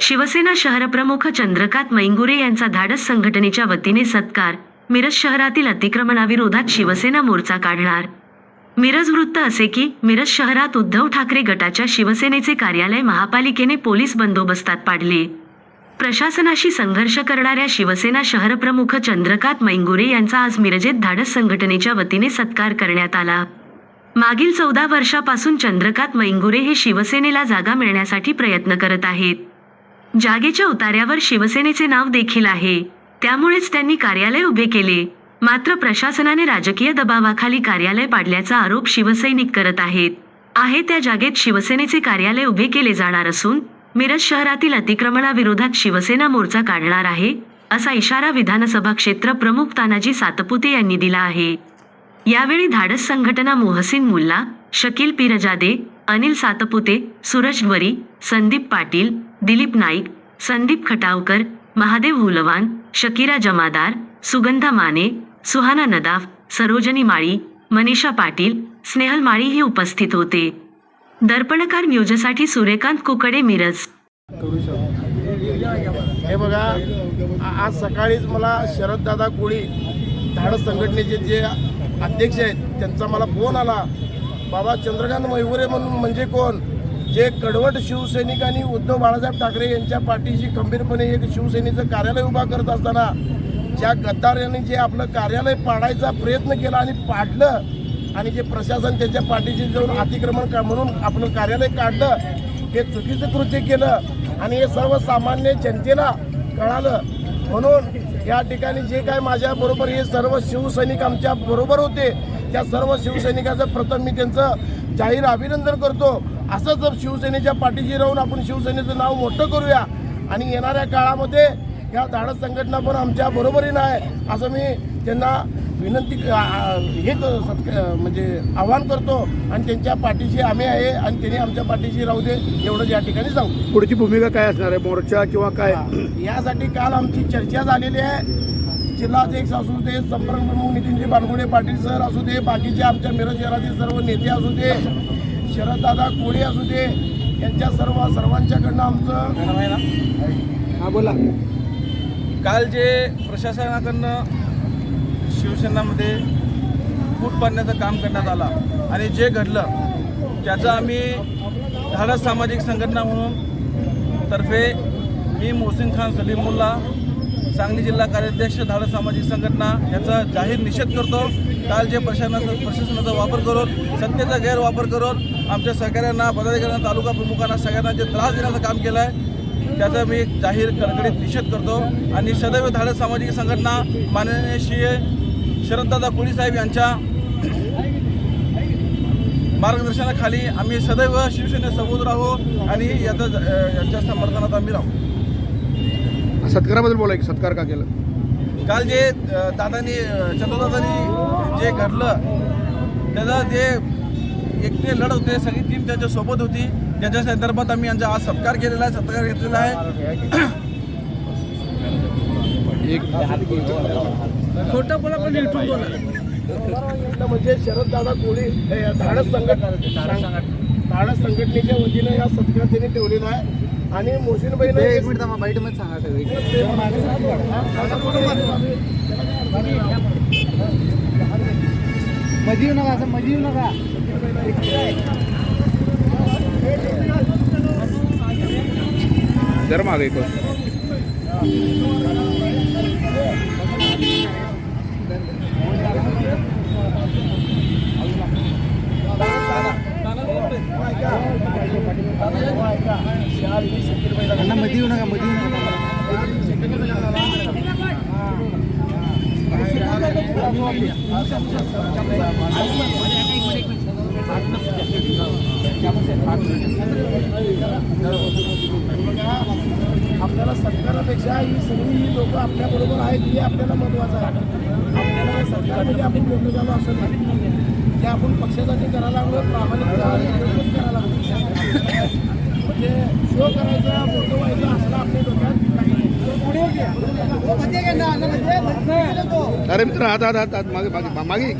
शिवसेना शहरप्रमुख चंद्रकांत मैंगुरे यांचा धाडस संघटनेच्या वतीने सत्कार. मिरज शहरातील अतिक्रमणाविरोधात शिवसेना मोर्चा काढणार. मिरज वृत्त असे की मिरज शहरात उद्धव ठाकरे गटाच्या शिवसेनेचे कार्यालय महापालिकेने पोलीस बंदोबस्तात पाडले. प्रशासनाशी संघर्ष करणाऱ्या शिवसेना शहरप्रमुख चंद्रकांत मैंगुरे यांचा आज मिरजेत धाडस संघटनेच्या वतीने सत्कार करण्यात आला. मागील चौदा वर्षापासून चंद्रकांत मैंगुरे हे शिवसेनेला जागा मिळण्यासाठी प्रयत्न करत आहेत. जागेच्या उतार्यावर शिवसेनेचे नाव देखील आहे. त्यामुळेच त्यांनी कार्यालय उभे केले. मात्र प्रशासनाने राजकीय दबावाखाली कार्यालय पाडल्याचा आरोप शिवसैनिक करत आहेत. आहे त्या जागेत शिवसेनेचे कार्यालय उभे केले जाणार असून मिरज शहरातील अतिक्रमणाविरोधात शिवसेना मोर्चा काढणार आहे असा इशारा विधानसभा क्षेत्र प्रमुख तानाजी सातपुते यांनी दिला आहे. यावेळी धाडस संघटना मोहसिन मुल्ला शकील पिरजादे अनिल सातपुते सूरज वरी संदीप पाटील दिलीप नाईक संदीप खटावकर महादेव हुलवान शकीरा जमादार सुगंधा माने सुहाना नदाफ सरोजनी माळी मनीषा पाटील स्नेहल माळी हे उपस्थित होते. दर्पणकार न्यूजसाठी सूर्यकांत कुकडे मिरज. हे बघा आज सकाळीच मला शरददादा कोळी धाडस संघटनेचे जे अध्यक्ष आहेत त्यांचा मला फोन आला. बाबा चंद्रकांत मयुरे म्हणून म्हणजे कोण? जे कडवट शिवसैनिक आणि उद्धव बाळासाहेब ठाकरे यांच्या पाठीशी खंबीरपणे एक शिवसेनेचं कार्यालय उभा करत असताना ज्या गद्दारांनी जे आपलं कार्यालय पाडायचा प्रयत्न केला आणि पाडलं आणि जे प्रशासन त्यांच्या पाठीशी जाऊन अतिक्रमण म्हणून आपलं कार्यालय काढलं हे चुकीचं कृत्य केलं आणि हे सर्वसामान्य जनतेला कळालं. म्हणून या ठिकाणी जे काय माझ्याबरोबर हे सर्व शिवसैनिक आमच्या बरोबर होते त्या सर्व शिवसैनिकाचं प्रथम मी त्यांचं जाहीर अभिनंदन करतो. असंच जर शिवसेनेच्या पाठीशी राहून आपण शिवसेनेचं नाव मोठं करूया आणि येणाऱ्या काळामध्ये या धाडस संघटना पण आमच्या बरोबरीनं आहे असं मी त्यांना विनंती हे म्हणजे आवाहन करतो. आणि त्यांच्या पाठीशी आम्ही आहे आणि त्यांनी आमच्या पाठीशी राहू दे एवढंच या ठिकाणी सांगतो पुढची भूमिका काय असणार आहे? मोर्चा किंवा काय? यासाठी काल आमची चर्चा झालेली आहे. जिल्हा अध्यक्ष असू दे संपर्क प्रमुख नितीनजी बानगुडे पाटील सर असू दे बाकीचे आमच्या मिरज शहरातील सर्व नेते असू दे शरददादा कोळी असू दे यांच्या सर्व सर्वांच्याकडनं आमचं हा बोला. काल जे प्रशासनाकडनं शिवसेनामध्ये फूट पाडण्याचं काम करण्यात आलं आणि जे घडलं त्याचं आम्ही धाडस सामाजिक संघटना म्हणून तर्फे मी मोहसिन खान सलीमुल्ला सांगली जिल्हा कार्याध्यक्ष धाडस सामाजिक संघटना याचा जाहीर निषेध करतो. काल जे प्रशासनाचा प्रशासनाचा वापर करून सत्तेचा गैरवापर करून आमच्या सहकाऱ्यांना पदाधिकाऱ्यांना तालुका प्रमुखांना सगळ्यांना जे त्रास देण्याचं काम केलं आहे त्याचा मी जाहीर कडकडीत निषेध करतो. आणि सदैव धाडस सामाजिक संघटना माननीय श्री शरददादा कोळी साहेब यांच्या मार्गदर्शनाखाली आम्ही सदैव शिवसेनेसोबत राहू आणि याचा यांच्या समर्थनात आम्ही राहू. सत्काराबद्दल बोलाय की सत्कार का केलं? काल जे दादानी चंद्रदादांनी जे घडलं त्याचा जे एकटे लढ होते सगळी टीम त्याच्या सोबत होती. त्याच्या संदर्भात आम्ही यांचा आज सत्कार केलेला आहे सत्कार घेतलेला आहे. एक म्हणजे शरददादा कोळी हे धाडस संघटना धाडस संघटनेच्या वतीनं या सत्कार त्यांनी ठेवलेला आहे. आणि मोशीनबाई एक मिनिटमध्ये येऊ नका असं मध्ये येऊ नका. जर मागे मध्ये येऊ नका मध्ये येऊ आपल्याला सरकारापेक्षा ही सगळी ही लोक आपल्याबरोबर आहेत हे आपल्याला महत्वाचं आहे. आपल्याला सरकारमध्ये आपण मोठं झालो असं नाही. जे आपण पक्षासाठी करायला लागलो प्रामाणिक करायला लागलो म्हणजे शो करायचा मोठं व्हायचं असलं आपल्या डोक्यात. अरे मित्र हात हात हात मागे मागे मागे.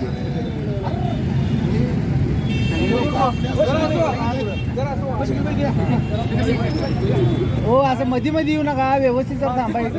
हो असं मध्ये मध्ये येऊ नका व्यवस्थित थांबायचं